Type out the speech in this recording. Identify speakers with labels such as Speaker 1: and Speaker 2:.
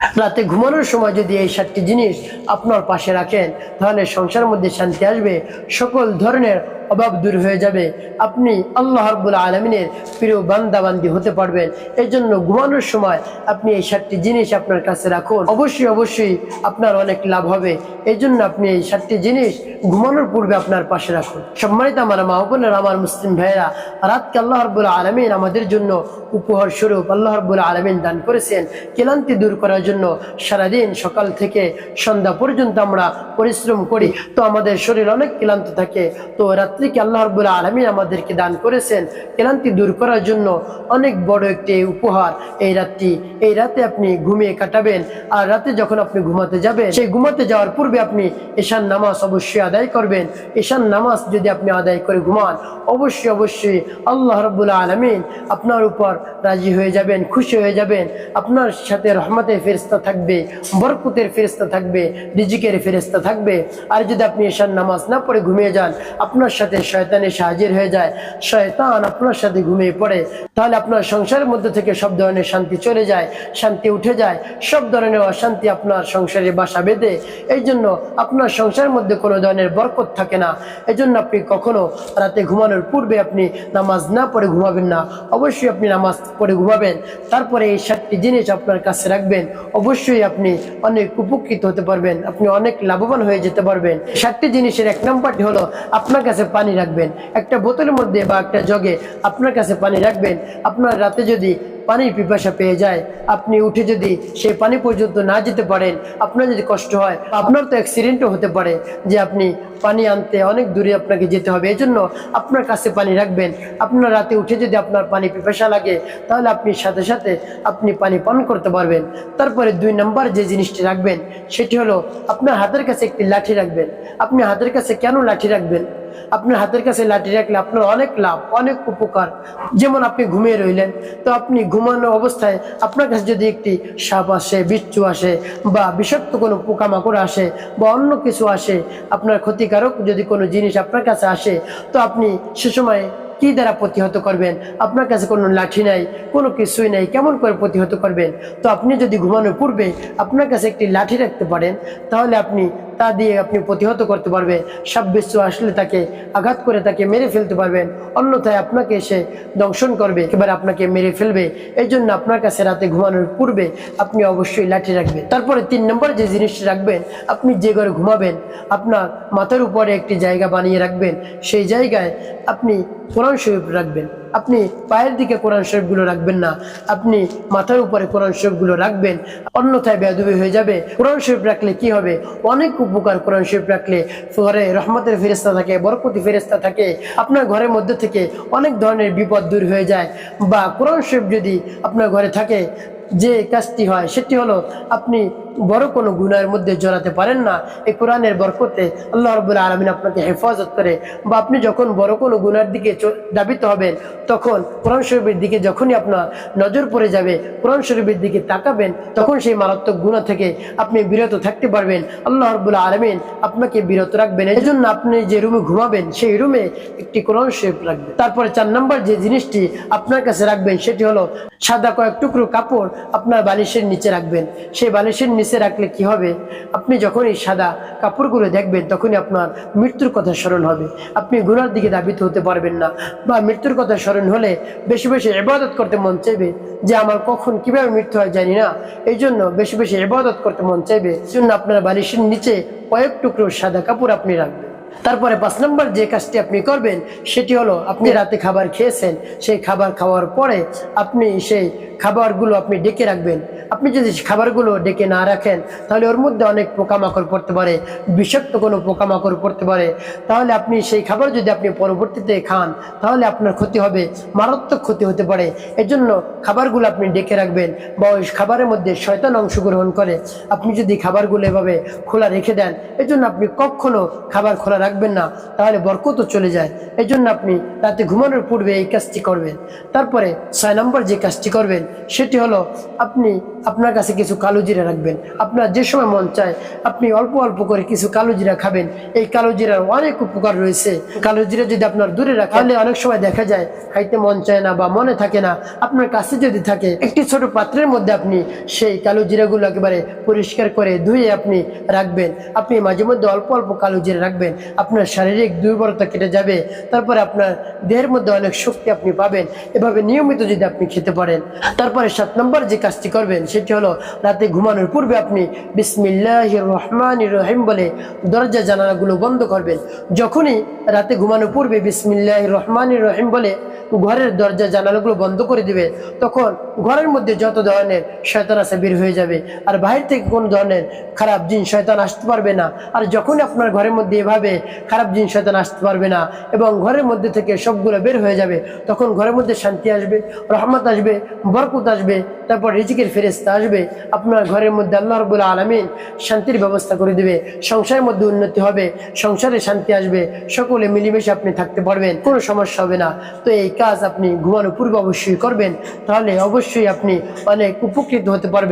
Speaker 1: রাতে ঘুমানোর সময় যদি এই সাতটি জিনিস আপনার পাশে রাখেন, তাহলে সংসারের মধ্যে শান্তি আসবে। সকল ধরনের অভাব দূর হয়ে যাবে। আপনি আল্লাহ রব্বুল আলমিনের প্রিয় বান্দাবান্দি হতে পারবেন। এই জন্য ঘুমানোর সময় আপনি এই সাতটি জিনিস আপনার কাছে রাখুন। অবশ্যই অবশ্যই আপনার অনেক লাভ হবে। এই জন্য আপনি এই সাতটি জিনিস ঘুমানোর পূর্বে আপনার পাশে রাখুন। সম্মানিত আমার মা বোনের, আমার মুসলিম ভাইয়েরা, রাতকে আল্লাহ রব্বুল আলমিন আমাদের জন্য উপহার স্বরূপ আল্লাহ রব্বুল আলমিন দান করেছেন। ক্লান্তি দূর করার জন্য সারাদিন সকাল থেকে সন্ধ্যা পর্যন্ত আমরা পরিশ্রম করি। তো আমাদের শরীর অনেক ক্লান্ত থাকে। তো রাত্রিকে আল্লাহ রব্বুল আলমিন আমাদেরকে দান করেছেন। ক্লান্তি দূর করার জন্য অনেক বড় একটি উপহার। এই রাতটি, এই রাতে আপনি ঘুমিয়ে কাটাবেন আর রাতে যখন আপনি ঘুমাতে যাবেন, সেই ঘুমাতে যাওয়ার পূর্বে আপনি ঈশান নামাজ অবশ্যই আদায় করবেন। ঈশান নামাজ যদি আপনি আদায় করে ঘুমান, অবশ্যই অবশ্যই আল্লাহ রব্বুল আলমিন আপনার উপর রাজি হয়ে যাবেন, খুশি হয়ে যাবেন। আপনার সাথে রহমতের ফেরিস্তা থাকবে, বরকতের ফেরিস্তা থাকবে, রিজিকের ফেরিস্তা থাকবে। আর যদি আপনি ঈশান নামাজ না পড়ে ঘুমিয়ে যান, আপনার সাথে শয়তান এসে হাজির হয়ে যায়, শয়তান আপনার সাথে ঘুমিয়ে পড়ে, তাহলে আপনার সংসারের মধ্যে থেকে সব ধরনের শান্তি চলে যায়, শান্তি উঠে যায়, সব ধরনের অশান্তি আপনার সংসারে বাসা বেঁধে, এই জন্য আপনার সংসারের মধ্যে কোনো ধরনের বরকত থাকে না। এই জন্য আপনি কখনো রাতে ঘুমানোর পূর্বে আপনি নামাজ না পড়ে ঘুমাবেন না, অবশ্যই আপনি নামাজ পড়ে ঘুমাবেন, তারপরে এই সাতটি জিনিস আপনার কাছে রাখবেন, অবশ্যই আপনি অনেক উপকৃত হতে পারবেন, আপনি অনেক লাভবান হয়ে যেতে পারবেন। সাতটি জিনিসের এক নম্বরটি হলো, আপনার কাছে পানি রাখবেন। একটা বোতলের মধ্যে বা একটা জগে আপনার কাছে পানি রাখবেন। আপনার রাতে যদি পানির পিপাসা পেয়ে যায়, আপনি উঠে যদি সেই পানি পর্যন্ত না যেতে পারেন, আপনার যদি কষ্ট হয়, আপনার তো অ্যাক্সিডেন্টও হতে পারে যে আপনি পানি আনতে অনেক দূরে আপনাকে যেতে হবে। এই জন্য আপনার কাছে পানি রাখবেন। আপনার রাতে উঠে যদি আপনার পানি পিপাসা লাগে, তাহলে আপনি সাথে সাথে আপনি পানি পান করতে পারবেন। তারপরে দুই নম্বর যে জিনিসটি রাখবেন, সেটি হলো আপনার হাতের কাছে একটি লাঠি রাখবেন। আপনি হাতের কাছে কেন লাঠি রাখবেন? আপনার হাতের কাছে লাঠি রাখলে আপনার অনেক লাভ, অনেক উপকার। যেমন আপনি ঘুমিয়ে রইলেন, তো আপনি ঘুমানো অবস্থায় আপনার কাছে যদি একটি সাপ আসে, বিচ্ছু আসে, বা বিষাক্ত কোনো পোকামাকড় আসে, বা অন্য কিছু আসে, আপনার ক্ষতিকারক যদি কোনো জিনিস আপনার কাছে আসে, তো আপনি সে সময় কি দ্বারা প্রতিহত করবেন? আপনার কাছে কোনো লাঠি নাই, কোনো কিছুই নাই, কেমন করে প্রতিহত করবেন? তো আপনি যদি ঘুমানোর পূর্বে আপনার কাছে একটি লাঠি রাখতে পারেন, তাহলে আপনি তা দিয়ে আপনি প্রতিহত করতে সাপ বিশ্ব আসলে তাকে আঘাত করে তাকে মেরে ফেলতে পারবেন অন্যথায় আপনাকে এসে দংশন করবে এবার আপনাকে মেরে ফেলবে। এই জন্য আপনার কাছে রাতে ঘুমানোর পূর্বে আপনি অবশ্যই লাঠি রাখবেন। তারপরে তিন নম্বর যে জিনিসটি রাখবেন, আপনি যে ঘরে ঘুমাবেন, আপনার মাথার উপরে একটি জায়গা বানিয়ে রাখবেন। সেই জায়গায় আপনি কোরআন শরীফ রাখবেন। আপনি পায়ের দিকে কোরআন শরীফগুলো রাখবেন না। আপনি মাথার উপরে কোরআন শরীফগুলো রাখবেন। অন্যথায় বেদবি হয়ে যাবে। কোরআন শরীফ রাখলে কি হবে? অনেক উপকার কোরআন শরীফ রাখলে ঘরে রহমতের ফেরিস্তা থাকে বরকতি ফেরিস্তা থাকে। আপনার ঘরের মধ্যে থেকে অনেক ধরনের বিপদ দূর হয়ে যায়। বা কোরআন শরীফ যদি আপনার ঘরে থাকে, যে কাজটি হয় সেটি হলো আপনি বড় কোনো গুণের মধ্যে জড়াতে পারেন না। এই কোরআনের বরকতে আল্লাহ রবুল্লা আলমিন আপনাকে হেফাজত করে বা আপনি যখন বড় কোনো গুনার দিকে দাবিত হবেন, তখন কোরআন শরীফের দিকে যখনই আপনার নজর পড়ে যাবে, কোরআন শরীফের দিকে তাকাবেন, তখন সেই মারাত্মক গুণা থেকে আপনি বিরত থাকতে পারবেন। আল্লাহ রবুল্লা আলমিন আপনাকে বিরত রাখবেন। এই জন্য আপনি যে রুমে ঘুমাবেন, সেই রুমে একটি কোরআন শরীফ রাখবেন। তারপরে চার নম্বর যে জিনিসটি আপনার কাছে রাখবেন, সেটি হলো সাদা কয়েক টুকরো কাপড় আপনার বালিশের নিচে রাখবেন। সেই বালিশের নিচে রাখলে কি হবে? আপনি যখন এই সাদা কাপড়গুলো দেখবেন, তখনই আপনার মৃত্যুর কথা স্মরণ হবে। আপনি গুণার দিকে দাবিত হতে পারবেন না বা মৃত্যুর কথা স্মরণ হলে বেশি বেশি এবাদত করতে মন চাইবে যে আমার কখন কীভাবে মৃত্যু হয় জানি না। এই জন্য বেশি বেশি এবাদত করতে মন চাইবে। জন্য আপনার বালিশের নিচে কয়েক টুকরো সাদা কাপড় আপনি রাখবেন। তারপরে পাঁচ নম্বর যে কাজটি আপনি করবেন, সেটি হলো আপনি রাতে খাবার খেয়েছেন, সেই খাবার খাওয়ার পরে আপনি সেই খাবারগুলো আপনি ডেকে রাখবেন। আপনি যদি খাবারগুলো ডেকে না রাখেন, তাহলে ওর মধ্যে অনেক পোকামাকড় পড়তে পারে, বিষাক্ত কোনো পোকামাকড় পড়তে পারে। তাহলে আপনি সেই খাবার যদি আপনি পরবর্তীতে খান, তাহলে আপনার ক্ষতি হবে, মারাত্মক ক্ষতি হতে পারে। এজন্য খাবারগুলো আপনি ডেকে রাখবেন বা ওই খাবারের মধ্যে শয়তান অংশগ্রহণ করে। আপনি যদি খাবারগুলো এভাবে খোলা রেখে দেন, এজন্য আপনি কখনো খাবার খোলা রাখবেন না, তাহলে বরকত চলে যায়। এই জন্য আপনি রাতে ঘুমানোর পূর্বে এই কাজটি করবেন। তারপরে ছয় নম্বর যে কাজটি করবেন, সেটি হলো আপনি আপনার কাছে কিছু কালো জিরা রাখবেন। আপনার যে সময় মন চায়, আপনি অল্প অল্প করে কিছু কালো জিরা খাবেন। এই কালো জিরার অনেক উপকার রয়েছে। কালো জিরা যদি আপনার দূরে রাখেন, তাহলে অনেক সময় দেখা যায়, খাইতে মন চায় না বা মনে থাকে না। আপনার কাছে যদি থাকে, একটি ছোট পাত্রের মধ্যে আপনি সেই কালো জিরাগুলো একেবারে পরিষ্কার করে ধুয়ে আপনি রাখবেন। আপনি মাঝে মধ্যে অল্প অল্প কালো জিরা রাখবেন। আপনার শারীরিক দুর্বলতা কেটে যাবে, তারপরে আপনার দেহের মধ্যে অনেক শক্তি আপনি পাবেন। এভাবে নিয়মিত যদি আপনি খেতে পারেন, তারপরে সাত নম্বর যে কাজটি করবেন, সেটি হলো রাতে ঘুমানোর পূর্বে আপনি বিসমিল্লাহ রহমান রহিম বলে দরজা জানালাগুলো বন্ধ করবেন। যখনই রাতে ঘুমানোর পূর্বে বিসমিল্লাহ রহমান রহিম বলে ঘরের দরজা জানালাগুলো বন্ধ করে দিবে, তখন ঘরের মধ্যে যত ধরনের শয়তান আছে বের হয়ে যাবে। আর বাইরে থেকে কোনো ধরনের খারাপ জিন, শয়তান আসতে পারবে না। আর যখন আপনার ঘরের মধ্যে এভাবে খারাপ জিন শয়তান আসতে পারবে না এবং ঘরের মধ্যে থেকে সবগুলো বের হয়ে যাবে। তখন ঘরের মধ্যে শান্তি আসবে, রহমত আসবে, বরকত আসবে, তারপর রিজিকের ফেরেস্তা আসবে। আপনার ঘরের মধ্যে আল্লাহ রবুল্লা আলমিন শান্তির ব্যবস্থা করে দেবে, সংসারের মধ্যে উন্নতি হবে, সংসারে শান্তি আসবে, সকলে মিলেমিশে আপনি থাকতে পারবেন, কোনো সমস্যা হবে না। তো এই কাজ আপনি ঘুমানোর পূর্বে অবশ্যই করবেন, তাহলে অবশ্যই আপনি অনেক উপকৃত হতে পারবেন।